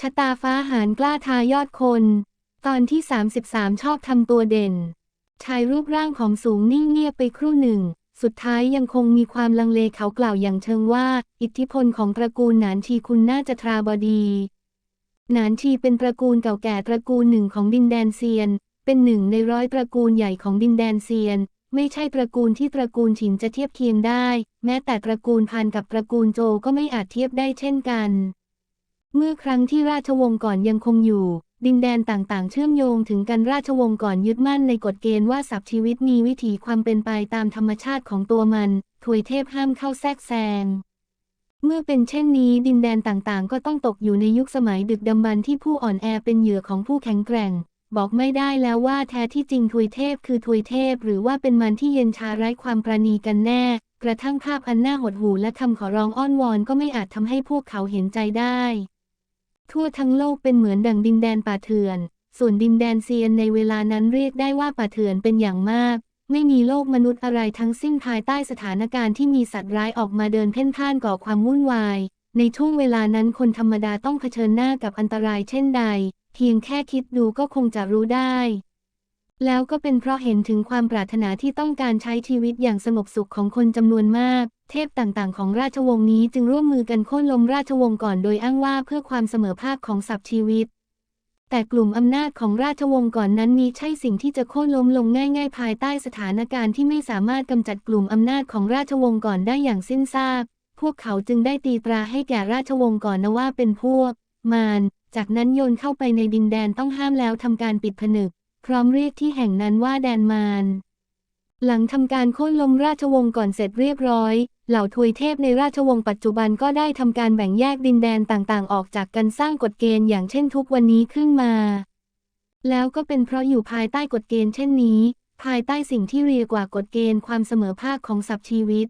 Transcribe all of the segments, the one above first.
ชะตาฟ้าหารกล้าทายอดคน ตอนที่ 33 ชอบทำตัวเด่น ชายรูปร่างผอมสูงนิ่งเงียบไปครู่หนึ่ง สุดท้ายยังคงมีความลังเลเขากล่าวอย่างเชิงว่า อิทธิพลของตระกูลหนานชีคุณน่าจะทราบดี หนานชีเป็นตระกูลเก่าแก่ตระกูลหนึ่งของดินแดนเซียน เป็นหนึ่งในร้อยตระกูลใหญ่ของดินแดนเซียน ไม่ใช่ตระกูลที่ตระกูลฉินจะเทียบเคียงได้ แม้แต่ตระกูลพานกับตระกูลโจก็ไม่อาจเทียบได้เช่นกัน เมื่อครั้งที่ราชวงศ์ก่อนยังคงอยู่ ดินแดนต่างๆ เชื่อมโยงถึงกันราชวงศ์ก่อนยึดมั่นในกฎเกณฑ์ว่าสับชีวิตมีวิถีความเป็นไปตามธรรมชาติของตัวมันถวยเทพห้ามเข้าแทรกแซงเมื่อเป็นเช่นนี้ดินแดนต่างๆ ก็ต้องตกอยู่ในยุคสมัยดึกดำบรรที่ผู้อ่อนแอเป็นเหยื่อของผู้แข็งแกร่ง บอกไม่ได้แล้วว่าแท้ที่จริงทวยเทพคือทวยเทพ หรือว่าเป็นมันที่เย็นชาไร้ความประณีกันแน่ กระทั่งภาพอันน่าหดหู่และคำขอร้องอ้อนวอนก็ไม่อาจทำให้พวกเขาเห็นใจได้ ทั่วทั้งโลกเป็นเหมือนดั่งดินแดนป่าเถื่อน ส่วนดินแดนเซียนในเวลานั้นเรียกได้ว่าป่าเถื่อนเป็นอย่างมาก ไม่มีโลกมนุษย์อะไรทั้งสิ้นภายใต้สถานการณ์ที่มีสัตว์ร้ายออกมาเดินเพ่นพ่านก่อความวุ่นวาย ในช่วงเวลานั้นคนธรรมดาต้องเผชิญหน้ากับอันตรายเช่นใด เพียงแค่คิดดูก็คงจะรู้ได้ แล้วก็เป็นเพราะเห็นถึงความปรารถนาที่ต้องการใช้ชีวิตอย่างสงบสุขของคนจำนวนมาก เทพต่างๆ ของราชวงศ์นี้จึงร่วมมือกันโค่นล้มราชวงศ์ก่อนโดยอ้างว่าเพื่อความเสมอภาคของศัพท์ชีวิต แต่กลุ่มอำนาจของราชวงศ์ก่อนนั้นมีใช่สิ่งที่จะโค่นล้มลงง่าย ๆ ภายใต้สถานการณ์ที่ไม่สามารถกำจัดกลุ่มอำนาจของราชวงศ์ก่อนได้อย่างสิ้นซากพวกเขาจึงได้ตีตราให้แก่ราชวงศ์ก่อนนะว่าเป็นพวก มาร จากนั้นโยนเข้าไปในดินแดนต้องห้ามแล้วทำการปิดผนึก พร้อมเรียกที่แห่งนั้นว่าแดนมารหลังทำการโค่นล้มราชวงศ์ก่อนเสร็จเรียบร้อยเหล่าทวยเทพในราชวงศ์ปัจจุบันก็ได้ทำการแบ่งแยกดินแดนต่างๆ ออกจากกันสร้างกฎเกณฑ์อย่างเช่นทุกวันนี้ขึ้นมา แล้วก็เป็นเพราะอยู่ภายใต้กฎเกณฑ์เช่นนี้ ภายใต้สิ่งที่เรียกว่ากฎเกณฑ์ความเสมอภาคของศัพท์ชีวิต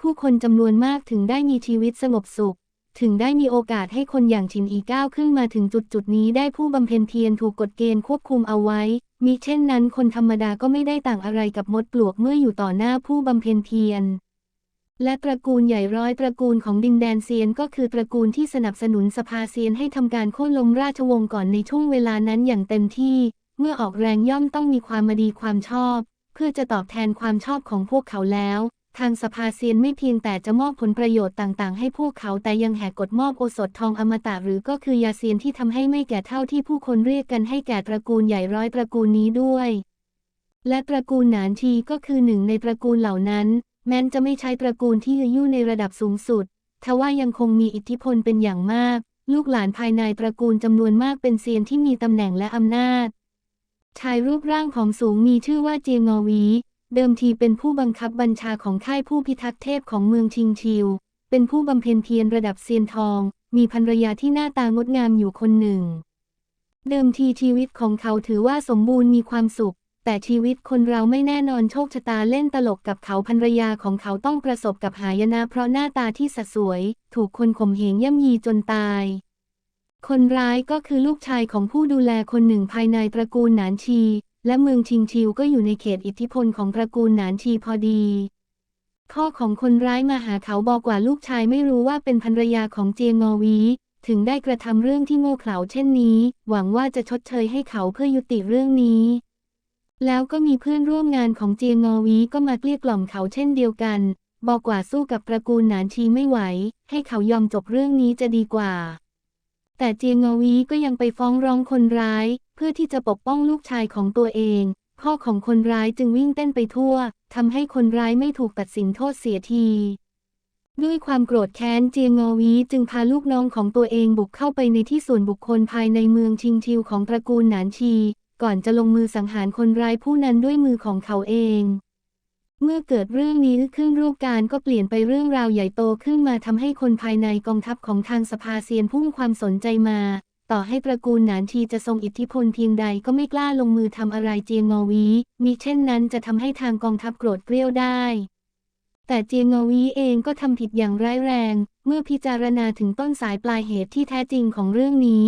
ผู้คนจำนวนมากถึงได้มีชีวิตสงบสุข ถึงได้มีโอกาสให้คนอย่างชินอีก้าวขึ้นมาถึงจุดจุดนี้ได้ผู้บำเพ็ญเพียรถูกกฎเกณฑ์ควบคุมเอาไว้ มิเช่นนั้นคนธรรมดาก็ไม่ได้ต่างอะไรกับมดปลวกเมื่ออยู่ต่อหน้าผู้บำเพ็ญเพียร และตระกูลใหญ่ร้อยตระกูลของดินแดนเซียนก็คือตระกูลที่สนับสนุนสภาเซียนให้ทำการโค่นล้มราชวงศ์ก่อนในช่วงเวลานั้นอย่างเต็มที่ เมื่อออกแรงย่อมต้องมีความมาดีความชอบ เพื่อจะตอบแทนความชอบของพวกเขาแล้ว ทางสภาเซียนไม่เพียงแต่จะมอบผลประโยชน์ต่างๆ ให้พวกเขาแต่ยังแหกกฎมอบโอสถทองอมตะหรือก็คือยาเซียนที่ทำให้ไม่แก่เท่าที่ผู้คนเรียกกันให้แก่ตระกูลใหญ่ร้อยตระกูลนี้ด้วย และตระกูลหนานชีก็คือหนึ่งในตระกูลเหล่านั้น แม้นจะไม่ใช่ตระกูลที่อยู่ในระดับสูงสุด ทว่ายังคงมีอิทธิพลเป็นอย่างมาก ลูกหลานภายในตระกูลจำนวนมากเป็นเซียนที่มีตำแหน่งและอำนาจ ชายรูปร่างผอมสูงมีชื่อว่าเจียงอวี เดิมทีเป็นผู้บังคับบัญชาของค่ายผู้พิทักษ์เทพของเมืองชิงชิว เป็นผู้บำเพ็ญเพียรระดับเซียนทอง มีภรรยาที่หน้าตางดงามอยู่คนหนึ่ง เดิมทีชีวิตของเขาถือว่าสมบูรณ์มีความสุข แต่ชีวิตคนเราไม่แน่นอนโชคชะตาเล่นตลกกับเขาภรรยาของเขาต้องประสบกับหายนะเพราะหน้าตาที่สะสวย ถูกคนข่มเหงย่ำยีจนตาย คนร้ายก็คือลูกชายของผู้ดูแลคนหนึ่งภายในตระกูลหนานชี และเมืองชิงชิวก็อยู่ในเขตอิทธิพลของตระกูลหนานชีพอดีพ่อของคนร้ายมาหาเขาบอกว่าลูกชายไม่รู้ว่าเป็นภรรยาของเจียงอวีถึงได้กระทำเรื่องที่โง่เขลาเช่นนี้ หวังว่าจะชดเชยให้เขาเพื่อยุติเรื่องนี้ แล้วก็มีเพื่อนร่วมงานของเจียงอวีก็มาเกลี้ยกล่อมเขาเช่นเดียวกัน บอกว่าสู้กับตระกูลหนานชีไม่ไหว ให้เขายอมจบเรื่องนี้จะดีกว่า แต่เจียงอวีก็ยังไปฟ้องร้องคนร้าย เพื่อที่จะปกป้องลูกชายของตัวเองพ่อของคนร้ายจึงวิ่งเต้นไปทั่วทำให้คนร้ายไม่ถูกตัดสินโทษเสียที ด้วยความโกรธแค้นเจียงอวีจึงพาลูกน้องของตัวเองบุกเข้าไปในที่ส่วนบุคคลภายในเมืองชิงชิวของตระกูลหนานชี ก่อนจะลงมือสังหารคนร้ายผู้นั้นด้วยมือของเขาเอง เมื่อเกิดเรื่องนี้ขึ้นรูปการก็เปลี่ยนไปเรื่องราวใหญ่โตขึ้นมาทำให้คนภายในกองทัพของทางสภาเซียนพุ่งความสนใจมา ต่อให้ตระกูลหนานชีจะทรงอิทธิพลเพียงใดก็ไม่กล้าลงมือทำอะไรเจียงงอวีมิเช่นนั้นจะทำให้ทางกองทัพโกรธเกรี้ยวได้แต่เจียงงอวีเองก็ทำผิดอย่างร้ายแรง เมื่อพิจารณาถึงต้นสายปลายเหตุที่แท้จริงของเรื่องนี้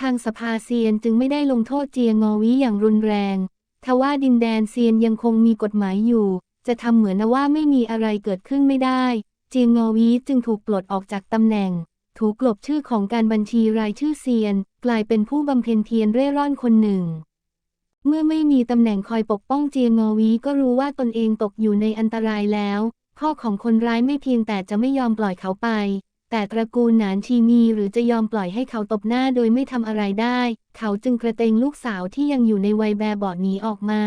ทางสภาเซียนจึงไม่ได้ลงโทษเจียงงอวีอย่างรุนแรง ทว่าดินแดนเซียนยังคงมีกฎหมายอยู่ จะทำเหมือนว่าไม่มีอะไรเกิดขึ้นไม่ได้ เจียงงอวีจึงถูกปลดออกจากตำแหน่ง ถูกกลบชื่อของการบัญชีรายชื่อเซียน กลายเป็นผู้บำเพ็ญเพียรเร่ร่อนคนหนึ่ง เมื่อไม่มีตำแหน่งคอยปกป้องเจียงอวีก็รู้ว่าตนเองตกอยู่ในอันตรายแล้ว พ่อของคนร้ายไม่เพียงแต่จะไม่ยอมปล่อยเขาไป แต่ตระกูลหนานชีมีหรือจะยอมปล่อยให้เขาตบหน้าโดยไม่ทำอะไรได้ เขาจึงกระเตงลูกสาวที่ยังอยู่ในวัยแบบเบาะหนีออกมา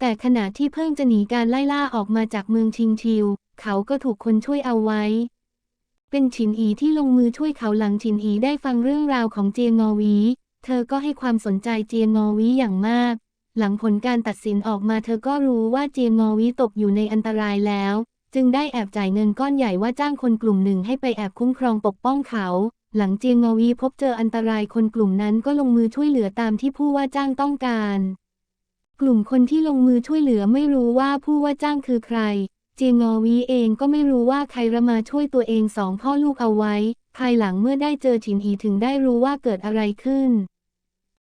แต่ขณะที่เพิ่งจะหนีการไล่ล่าออกมาจากเมืองชิงชิว เขาก็ถูกคนช่วยเอาไว้ เป็นฉินอีที่ลงมือช่วยเขาหลังฉินอีได้ฟังเรื่องราวของเจียงอวี เธอก็ให้ความสนใจเจียงอวีอย่างมาก หลังผลการตัดสินออกมาเธอก็รู้ว่าเจียงอวีตกอยู่ในอันตรายแล้ว จึงได้แอบจ่ายเงินก้อนใหญ่ว่าจ้างคนกลุ่มหนึ่งให้ไปแอบคุ้มครองปกป้องเขา หลังเจียงอวีพบเจออันตรายคนกลุ่มนั้นก็ลงมือช่วยเหลือตามที่ผู้ว่าจ้างต้องการ กลุ่มคนที่ลงมือช่วยเหลือไม่รู้ว่าผู้ว่าจ้างคือใคร เจียงอวีเองก็ไม่รู้ว่าใครระมาช่วยตัวเองสองพ่อลูกเอาไว้ ภายหลังเมื่อได้เจอฉินอีถึงได้รู้ว่าเกิดอะไรขึ้น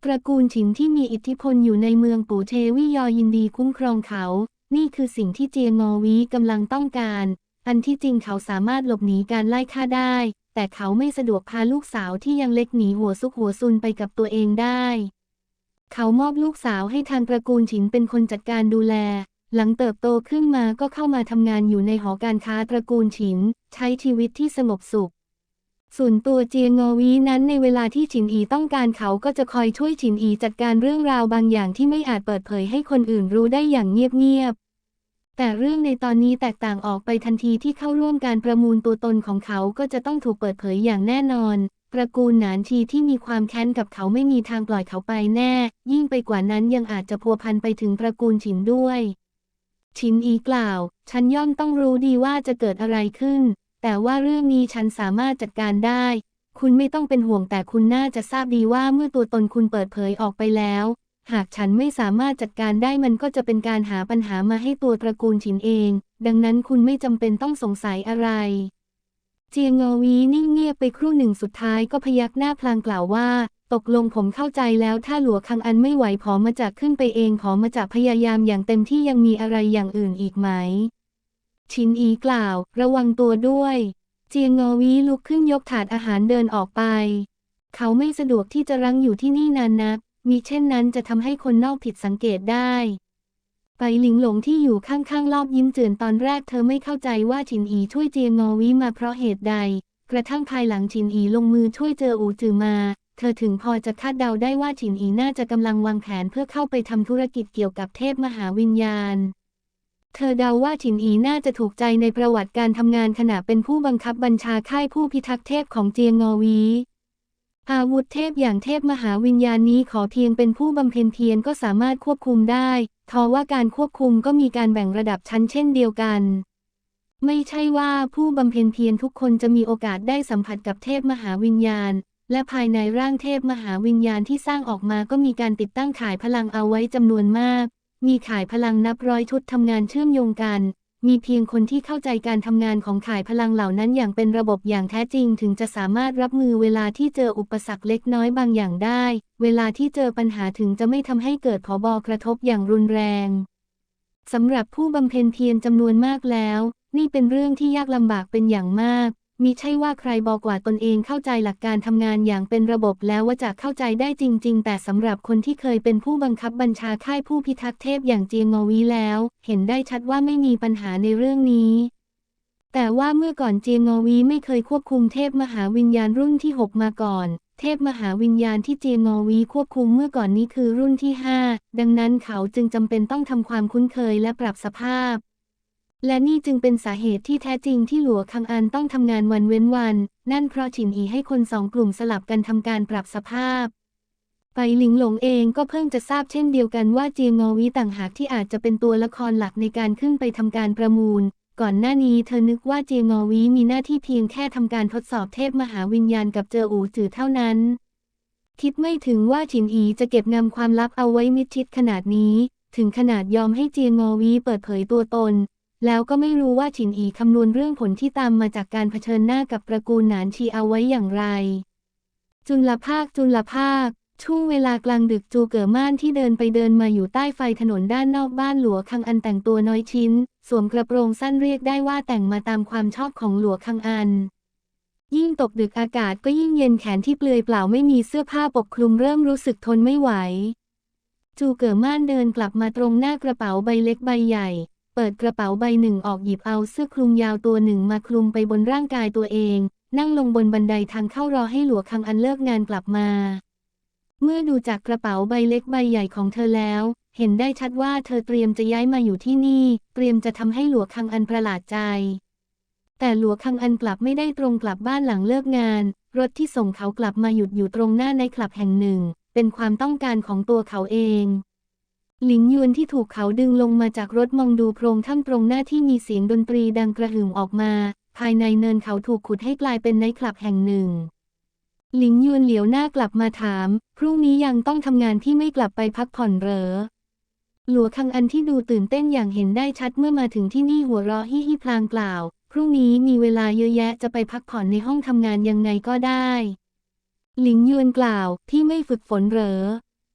ตระกูลฉินที่มีอิทธิพลอยู่ในเมืองปู่เทวิยอยินดีคุ้มครองเขา นี่คือสิ่งที่เจียงอวีกำลังต้องการ อันที่จริงเขาสามารถหลบหนีการไล่ฆ่าได้ แต่เขาไม่สะดวกพาลูกสาวที่ยังเล็กหนีหัวซุกหัวซุนไปกับตัวเองได้ เขามอบลูกสาวให้ทางตระกูลฉินเป็นคนจัดการดูแล หลังเติบโตขึ้นมาก็เข้ามาทำงานอยู่ในหอการค้าตระกูลฉิน ใช้ชีวิตที่สงบสุข ส่วนตัวเจียงอวีนั้นในเวลาที่ฉินอีต้องการเขาก็จะคอยช่วยฉินอีจัดการเรื่องราวบางอย่างที่ไม่อาจเปิดเผยให้คนอื่นรู้ได้อย่างเงียบๆ แต่เรื่องในตอนนี้แตกต่างออกไปทันทีที่เข้าร่วมการประมูลตัวตนของเขาก็จะต้องถูกเปิดเผยอย่างแน่นอนตระกูลหนานชีที่มีความแค้นกับเขาไม่มีทางปล่อยเขาไปแน่ ยิ่งไปกว่านั้นยังอาจจะพัวพันไปถึงตระกูลฉินด้วยชินอีกล่าว ฉันย่อมต้องรู้ดีว่าจะเกิดอะไรขึ้น แต่ว่าเรื่องนี้ฉันสามารถจัดการได้ คุณไม่ต้องเป็นห่วงแต่คุณน่าจะทราบดีว่าเมื่อตัวตนคุณเปิดเผยออกไปแล้ว หากฉันไม่สามารถจัดการได้มันก็จะเป็นการหาปัญหามาให้ตัวตระกูลฉินเอง ดังนั้นคุณไม่จำเป็นต้องสงสัยอะไร เจียงอวีนิ่งเงียบไปครู่หนึ่งสุดท้ายก็พยักหน้าพลางกล่าวว่าตกลงผมเข้าใจแล้วถ้าหลัวคังอันไม่ไหวผอมาจากขึ้นไปเองผอมาจากพยายามอย่างเต็มที่ยังมีอะไรอย่างอื่นอีกไหม ชินอีกล่าว ระวังตัวด้วย เจียงงอวีลุกขึ้นยกถาดอาหารเดินออกไป เขาไม่สะดวกที่จะรั้งอยู่ที่นี่นานนัก มีเช่นนั้นจะทำให้คนนอกผิดสังเกตได้ ไปหลิงหลงที่อยู่ข้างๆรอบยิ้มเจือนตอนแรกเธอไม่เข้าใจว่าฉินอีช่วยเจียงงอวีมาเพราะเหตุใด กระทั่งภายหลังฉินอีลงมือช่วยเจออูจือมาเธอถึงพอจะคาดเดาได้ว่าฉินอีน่าจะกำลังวางแผนเพื่อเข้าไปทำธุรกิจเกี่ยวกับเทพมหาวิญญาณ เธอเดาว่าฉินอีน่าจะถูกใจในประวัติการทำงานขณะเป็นผู้บังคับบัญชาค่ายผู้พิทักษ์เทพของเจียงงอวี อาวุธเทพอย่างเทพมหาวิญญาณนี้ขอเพียงเป็นผู้บำเพ็ญเพียรก็สามารถควบคุมได้ ทว่าการควบคุมก็มีการแบ่งระดับชั้นเช่นเดียวกัน ไม่ใช่ว่าผู้บำเพ็ญเพียรทุกคนจะมีโอกาสได้สัมผัสกับเทพมหาวิญญาณ และภายในร่างเทพมหาวิญญาณที่สร้างออกมาก็มีการติดตั้งข่ายพลังเอาไว้จำนวนมาก มีข่ายพลังนับร้อยชุดทำงานเชื่อมโยงกัน มีเพียงคนที่เข้าใจการทำงานของข่ายพลังเหล่านั้นอย่างเป็นระบบอย่างแท้จริง ถึงจะสามารถรับมือเวลาที่เจออุปสรรคเล็กน้อยบางอย่างได้ เวลาที่เจอปัญหาถึงจะไม่ทำให้เกิดผอบอกระทบอย่างรุนแรงสำหรับผู้บำเพ็ญเพียรจำนวนมากแล้ว นี่เป็นเรื่องที่ยากลำบากเป็นอย่างมาก มิใช่ว่าใครบอกว่าตนเองเข้าใจหลักการทำงานอย่างเป็นระบบแล้วว่าจะเข้าใจได้จริง ๆ แต่สำหรับคนที่เคยเป็นผู้บังคับบัญชาค่ายผู้พิทักษ์เทพอย่างเจียงอวีแล้ว เห็นได้ชัดว่าไม่มีปัญหาในเรื่องนี้ แต่ว่าเมื่อก่อนเจียงอวีไม่เคยควบคุมเทพมหาวิญญาณรุ่นที่ 6 มาก่อนเทพมหาวิญญาณที่เจียงงอวีควบคุมเมื่อก่อนนี้คือรุ่นที่ 5 ดังนั้นเขาจึงจำเป็นต้องทำความคุ้นเคยและปรับสภาพ และนี่จึงเป็นสาเหตุที่แท้จริงที่หลัวคังอันต้องทำงานวันเว้นวัน นั่นเพราะฉินอีให้คนสองกลุ่มสลับกันทำการปรับสภาพ ไปหลิงหลงเองก็เพิ่งจะทราบเช่นเดียวกันว่าเจียงงอวีต่างหากที่อาจจะเป็นตัวละครหลักในการขึ้นไปทำการประมูล ก่อนหน้านี้เธอนึกว่าเจียงงอวีมีหน้าที่เพียงแค่ทำการทดสอบเทพมหาวิญญาณกับเจออูจือเท่านั้น คิดไม่ถึงว่าฉินอีจะเก็บงำความลับเอาไว้มิดชิดขนาดนี้ ถึงขนาดยอมให้เจียงงอวีเปิดเผยตัวตน แล้วก็ไม่รู้ว่าฉินอีคำนวณเรื่องผลที่ตามมาจากการเผชิญหน้ากับตระกูลหนานชีเอาไว้อย่างไร จุลภาคจุลภาค ช่วงเวลากลางดึกจูเก๋อม่านที่เดินไปเดินมาอยู่ใต้ไฟถนนด้านนอกบ้านหลัวคังอันแต่งตัวน้อยชิ้น สวมกระโปรงสั้นเรียกได้ว่าแต่งมาตามความชอบของหลัวคังอัน ยิ่งตกดึกอากาศก็ยิ่งเย็นแขนที่เปลือยเปล่าไม่มีเสื้อผ้าปกคลุมเริ่มรู้สึกทนไม่ไหว จูเก๋อม่านเดินกลับมาตรงหน้ากระเป๋าใบเล็กใบใหญ่ เปิดกระเป๋าใบหนึ่งออกหยิบเอาเสื้อคลุมยาวตัวหนึ่งมาคลุมไปบนร่างกายตัวเอง นั่งลงบนบันไดทางเข้ารอให้หลัวคังอันเลิกงานกลับมา เมื่อดูจากกระเป๋าใบเล็กใบใหญ่ของเธอแล้ว เห็นได้ชัดว่าเธอเตรียมจะย้ายมาอยู่ที่นี่ เตรียมจะทำให้หลัวคังอันประหลาดใจ แต่หลัวคังอันกลับไม่ได้ตรงกลับบ้านหลังเลิกงาน รถที่ส่งเขากลับมาหยุดอยู่ตรงหน้าในคลับแห่งหนึ่ง เป็นความต้องการของตัวเขาเอง หลิงยวนที่ถูกเขาดึงลงมาจากรถมองดูโพรงถ้ำตรงหน้าที่มีเสียงดนตรีดังกระหึ่มออกมา ภายในเนินเขาถูกขุดให้กลายเป็นไนท์คลับแห่งหนึ่ง หลิงยวนเหลียวหน้ากลับมาถาม พรุ่งนี้ยังต้องทำงานที่ไม่กลับไปพักผ่อนเหรอ หลัวคังอันที่ดูตื่นเต้นอย่างเห็นได้ชัดเมื่อมาถึงที่นี่หัวเราะฮิฮิพลางกล่าว พรุ่งนี้มีเวลาเยอะแยะจะไปพักผ่อนในห้องทำงานยังไงก็ได้ หลิงยวนกล่าว ที่ไม่ฝึกฝนเหรอ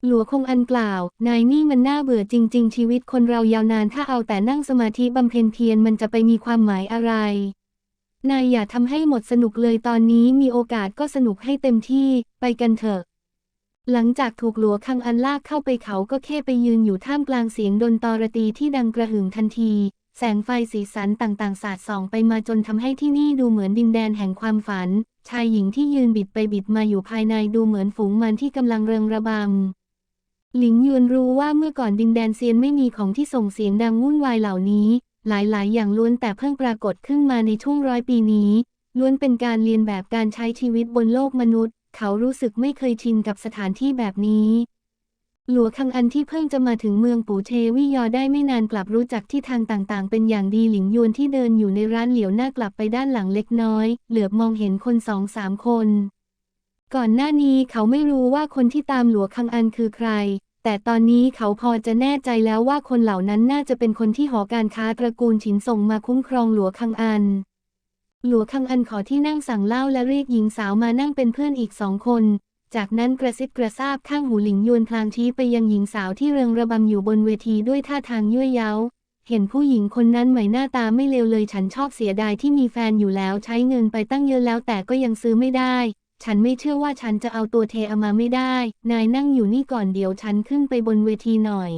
หลัวคงอันกล่าว นายนี่มันน่าเบื่อจริง ๆ ชีวิตคนเรายาวนานถ้าเอาแต่นั่งสมาธิบำเพ็ญเพียรมันจะไปมีความหมายอะไร นายอย่าทำให้หมดสนุกเลยตอนนี้มีโอกาสก็สนุกให้เต็มที่ไปกันเถอะ หลังจากถูกหลัวคังอันลากเข้าไปเขาก็แค่ไปยืนอยู่ท่ามกลางเสียงดนตรตีที่ดังกระหึ่มทันที แสงไฟสีสันต่างๆ สาดส่องไปมาจนทำให้ที่นี่ดูเหมือนดินแดนแห่งความฝัน ชายหญิงที่ยืนบิดไปบิดมาอยู่ภายในดูเหมือนฝูงมันที่กำลังเริงระบำ หลิงยวนรู้ว่าเมื่อก่อนดินแดนเซียนไม่มีของที่ส่งเสียงดังวุ่นวายเหล่านี้ หลายๆ อย่างล้วนแต่เพิ่งปรากฏขึ้นมาในช่วงร้อยปีนี้ ล้วนเป็นการเรียนแบบการใช้ชีวิตบนโลกมนุษย์ เขารู้สึกไม่เคยชินกับสถานที่แบบนี้ หลัวคังอันที่เพิ่งจะมาถึงเมืองปูเชวิยอได้ไม่นานกลับรู้จักที่ทางต่างๆ เป็นอย่างดีหลิงยวนที่เดินอยู่ในร้านเหลียวหน้ากลับไปด้านหลังเล็กน้อย เหลือบมองเห็นคนสองสามคน ก่อนหน้านี้เขาไม่รู้ว่าคนที่ตามหลัวคังอันคือใคร แต่ตอนนี้เขาพอจะแน่ใจแล้วว่าคนเหล่านั้นน่าจะเป็นคนที่หอการค้าตระกูลฉินส่งมาคุ้มครองหลัวคังอัน หลัวคังอันขอที่นั่งสั่งเหล้าและเรียกหญิงสาวมานั่งเป็นเพื่อนอีกสองคน จากนั้นกระซิบกระซาบข้างหูหลิงยวนพลางชี้ไปยังหญิงสาวที่เริงระบำอยู่บนเวทีด้วยท่าทางยั่วเย้าเห็นผู้หญิงคนนั้นไหมหน้าตาไม่เลวเลยฉันชอบเสียดายที่มีแฟนอยู่แล้วใช้เงินไปตั้งเยอะแล้วแต่ก็ยังซื้อไม่ได้ ฉันไม่เชื่อว่าฉันจะเอาตัวเทอามาไม่ได้ นายนั่งอยู่นี่ก่อนเดี๋ยวฉันขึ้นไปบนเวทีหน่อย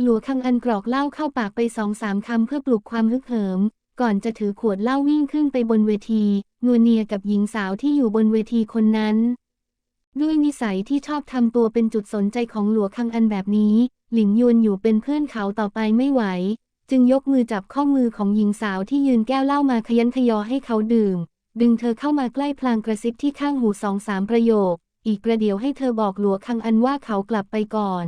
หลัวคังอันกรอกเหล้าเข้าปากไปสองสามคำเพื่อปลุกความฮึกเหิม ก่อนจะถือขวดเหล้าวิ่งขึ้นไปบนเวทีนัวเนียกับหญิงสาวที่อยู่บนเวทีคนนั้น ด้วยนิสัยที่ชอบทำตัวเป็นจุดสนใจของหลัวคังอันแบบนี้ หลิงยวนอยู่เป็นเพื่อนเขาต่อไปไม่ไหว จึงยกมือจับข้อมือของหญิงสาวที่ยืนแก้วเหล้ามาขยันขยอให้เขาดื่ม ดึงเธอเข้ามาใกล้พลางกระซิบที่ข้างหูสองสามประโยค อีกประเดี๋ยวให้เธอบอกหลัวคังอันว่าเขากลับไปก่อน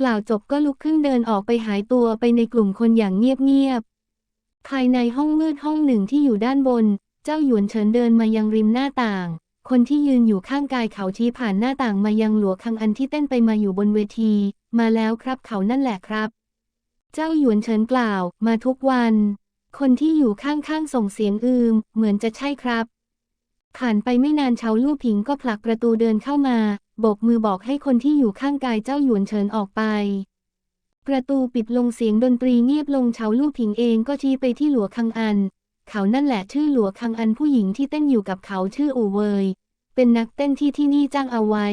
กล่าวจบก็ลุกขึ้นเดินออกไปหายตัวไปในกลุ่มคนอย่างเงียบๆ ภายในห้องมืดห้องหนึ่งที่อยู่ด้านบน เจ้าหยวนเฉินเดินมายังริมหน้าต่าง คนที่ยืนอยู่ข้างกายเขาชี้ผ่านหน้าต่างมายังหลัวคังอันที่เต้นไปมาอยู่บนเวที มาแล้วครับเขานั่นแหละครับ เจ้าหยวนเฉินกล่าว มาทุกวัน คนที่อยู่ข้างๆส่งเสียงอืม เหมือนจะใช่ครับ ผ่านไปไม่นานเฉาลู่ผิงก็ผลักประตูเดินเข้ามาโบกมือบอกให้คนที่อยู่ข้างกายเจ้าหยวนเฉินออกไป ประตูปิดลงเสียงดนตรีเงียบลงเฉาลู่ผิงเองก็ชี้ไปที่หลัวคังอัน เขานั่นแหละชื่อหลัวคังอันผู้หญิงที่เต้นอยู่กับเขาชื่ออูเวย เป็นนักเต้นที่ที่นี่จ้างเอาไว้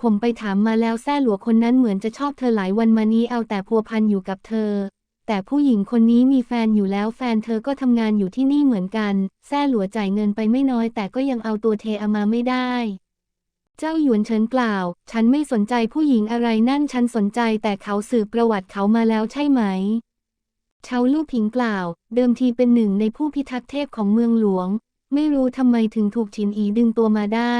ผมไปถามมาแล้วแซ่หลัวคนนั้นเหมือนจะชอบเธอหลายวันมานี้เอาแต่พัวพันอยู่กับเธอ แต่ผู้หญิงคนนี้มีแฟนอยู่แล้วแฟนเธอก็ทำงานอยู่ที่นี่เหมือนกัน แซ่หลัวจ่ายเงินไปไม่น้อย แต่ก็ยังเอาตัวเทอามาไม่ได้ เจ้าหยวนเฉินกล่าว ฉันไม่สนใจผู้หญิงอะไรนั่นฉันสนใจแต่เขาสืบประวัติเขามาแล้วใช่ไหมเชาลู่ผิงกล่าว เดิมทีเป็นหนึ่งในผู้พิทักษ์เทพของเมืองหลวง ไม่รู้ทำไมถึงถูกฉินอีดึงตัวมาได้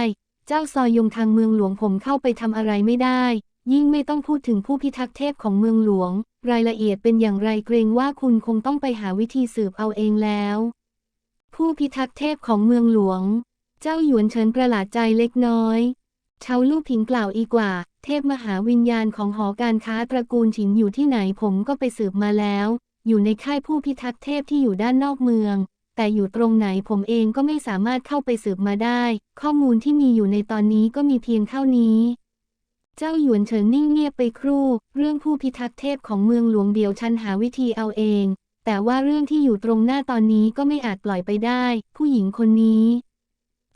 เจ้าซอยยงทางเมืองหลวงผมเข้าไปทำอะไรไม่ได้ ยิ่งไม่ต้องพูดถึงผู้พิทักษ์เทพของเมืองหลวง รายละเอียดเป็นอย่างไรเกรงว่าคุณคงต้องไปหาวิธีสืบเอาเองแล้ว ผู้พิทักษ์เทพของเมืองหลวง เจ้าหยวนเฉินประหลาดใจเล็กน้อยเชาลู่ผิงกล่าวอีกว่า เทพมหาวิญญาณของหอการค้าตระกูลฉินอยู่ที่ไหนผมก็ไปสืบมาแล้ว อยู่ในค่ายผู้พิทักษ์เทพที่อยู่ด้านนอกเมือง แต่อยู่ตรงไหนผมเองก็ไม่สามารถเข้าไปสืบมาได้ ข้อมูลที่มีอยู่ในตอนนี้ก็มีเพียงเท่านี้ เจ้าหยวนเฉินนิ่งเงียบไปครู่ เรื่องผู้พิทักษ์เทพของเมืองหลวงเดียวฉันหาวิธีเอาเอง แต่ว่าเรื่องที่อยู่ตรงหน้าตอนนี้ก็ไม่อาจปล่อยไปได้ ผู้หญิงคนนี้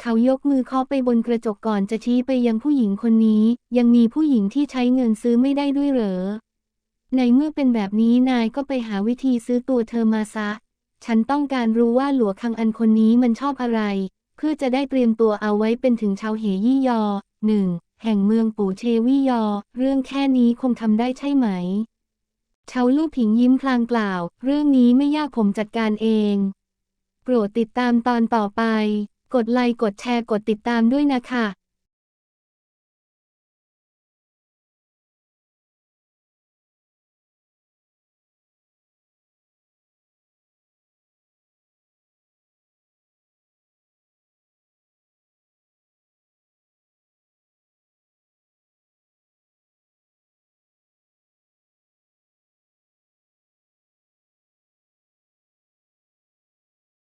เขายกมือเคาะไปบนกระจกก่อนจะชี้ไปยังผู้หญิงคนนี้ ยังมีผู้หญิงที่ใช้เงินซื้อไม่ได้ด้วยเหรอ ในเมื่อเป็นแบบนี้นายก็ไปหาวิธีซื้อตัวเธอมาซะ ฉันต้องการรู้ว่าหลัวคังอันคนนี้มันชอบอะไร เพื่อจะได้เตรียมตัวเอาไว้เป็นถึงชาวเหยี่ยอหนึ่ง แห่งเมืองปู่เชวิยอ เรื่องแค่นี้คงทำได้ใช่ไหมชาวลู่ผิงยิ้มพลางกล่าว เรื่องนี้ไม่ยากผมจัดการเอง โปรดติดตามตอนต่อไป กดไลค์กดแชร์กดติดตามด้วยนะคะ